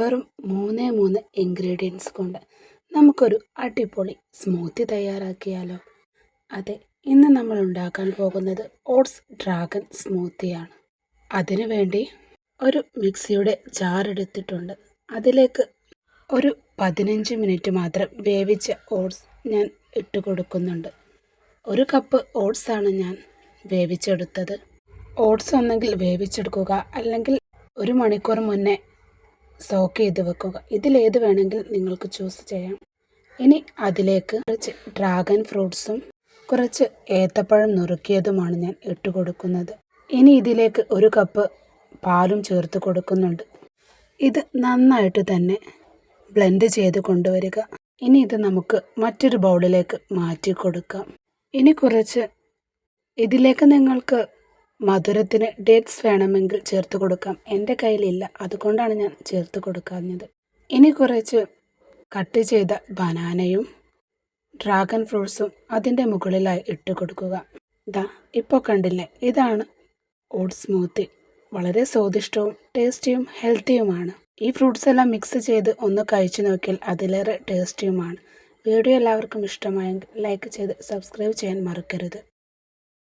വെറും മൂന്നേ മൂന്ന് ഇൻഗ്രീഡിയൻസ് കൊണ്ട് നമുക്കൊരു അടിപൊളി സ്മൂത്തി തയ്യാറാക്കിയാലോ. അതെ ഇന്ന് നമ്മൾ ഉണ്ടാക്കാൻ പോകുന്നത് ഓട്സ് ഡ്രാഗൺ സ്മൂത്തിയാണ് അതിനു വേണ്ടി ഒരു മിക്സിയുടെ ജാർ എടുത്തിട്ടുണ്ട്. അതിലേക്ക് ഒരു പതിനഞ്ച് മിനിറ്റ് മാത്രം വേവിച്ച ഓട്സ് ഞാൻ ഇട്ട് കൊടുക്കുന്നുണ്ട്. ഒരു കപ്പ് ഓട്സ് ആണ് ഞാൻ വേവിച്ചെടുത്തത്. ഓട്സ് ഒന്നെങ്കിൽ വേവിച്ചെടുക്കുക അല്ലെങ്കിൽ ഒരു മണിക്കൂർ മുന്നേ സോക്ക് ചെയ്ത് വെക്കുക. ഇതിലേത് വേണമെങ്കിൽ നിങ്ങൾക്ക് ചൂസ് ചെയ്യാം. ഇനി അതിലേക്ക് കുറച്ച് ഡ്രാഗൺ ഫ്രൂട്ട്സും കുറച്ച് ഏത്തപ്പഴം നുറുക്കിയതുമാണ് ഞാൻ ഇട്ട് കൊടുക്കുന്നത്. ഇനി ഇതിലേക്ക് ഒരു കപ്പ് പാലും ചേർത്ത് കൊടുക്കുന്നുണ്ട്. ഇത് നന്നായിട്ട് തന്നെ ബ്ലെൻഡ് ചെയ്ത് കൊണ്ടുവരിക. ഇനി ഇത് നമുക്ക് മറ്റൊരു ബൗളിലേക്ക് മാറ്റി കൊടുക്കാം. ഇനി കുറച്ച് ഇതിലേക്ക് നിങ്ങൾക്ക് മധുരത്തിന് ഡേറ്റ്സ് വേണമെങ്കിൽ ചേർത്ത് കൊടുക്കാം. എന്റെ കയ്യിലില്ല. അതുകൊണ്ടാണ് ഞാൻ ചേർത്ത് കൊടുക്കാഞ്ഞത്. ഇനി കുറച്ച് കട്ട് ചെയ്ത ബനാനയും ഡ്രാഗൺ ഫ്രൂട്ട്സും അതിന്റെ മുകളിലായി ഇട്ട് കൊടുക്കുക. ദാ ഇപ്പോൾ കണ്ടില്ലേ? ഇതാണ് ഓട്സ് സ്മൂത്തി വളരെ സ്വാദിഷ്ടവും ടേസ്റ്റിയും ഹെൽത്തിയുമാണ് ഈ ഫ്രൂട്ട്സ് എല്ലാം മിക്സ് ചെയ്ത് ഒന്ന് കഴിച്ചു നോക്കിയാൽ അതിലേറെ ടേസ്റ്റിയുമാണ് വീഡിയോ എല്ലാവർക്കും ഇഷ്ടമായെങ്കിൽ ലൈക്ക് ചെയ്ത് സബ്സ്ക്രൈബ് ചെയ്യാൻ മറക്കരുത്.